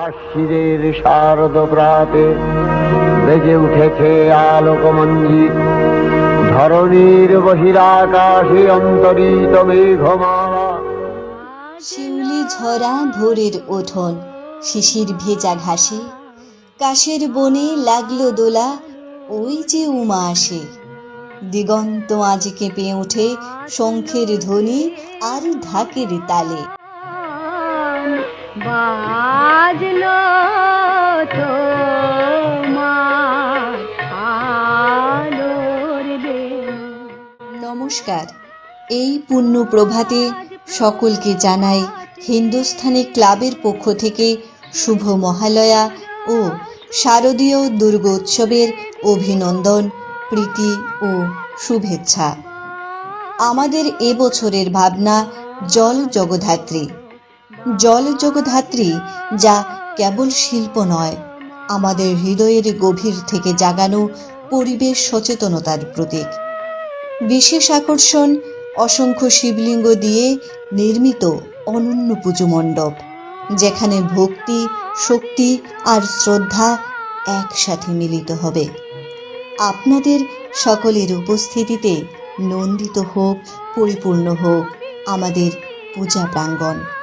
আশ্বিরের শারদ প্রাতে বেজে উঠেছে আলোকমঞ্জিত ধরণীর বহিরাকাশে অন্তরিত মেঘমালা। শিউলি ঝরা ভোরের ওঠন, শিশির ভেজা ঘাসে। কাশের বনে লাগল দোলা, ওই যে উমা আসে। দিগন্ত আজ কেঁপে ওঠে শঙ্খের ধ্বনি আর ঢাকের তালে। বাজলো নমস্কার। এই পুণ্য প্রভাতে সকলকে জানাই হিন্দুস্থানি ক্লাবের পক্ষ থেকে শুভ মহালয়া ও শারদীয় দুর্গোৎসবের অভিনন্দন, প্রীতি ও শুভেচ্ছা। আমাদের এবছরের ভাবনা জল জগধাত্রী। জল জগধাত্রী যা কেবল শিল্প নয়, আমাদের হৃদয়ের গভীর থেকে জাগানো পরিবেশ সচেতনতার প্রতীক। বিশেষ আকর্ষণ, অসংখ্য শিবলিঙ্গ দিয়ে নির্মিত অনন্য পুজো মণ্ডপ, যেখানে ভক্তি, শক্তি আর শ্রদ্ধা একসাথে মিলিত হবে। আপনাদের সকলের উপস্থিতিতে নন্দিত হোক, পরিপূর্ণ হোক আমাদের পূজা প্রাঙ্গণ।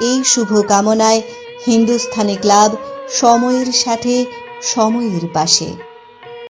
এই শুভ কামনায় হিন্দুস্থানি ক্লাব সময়ের সাথে সময়ের পাশে।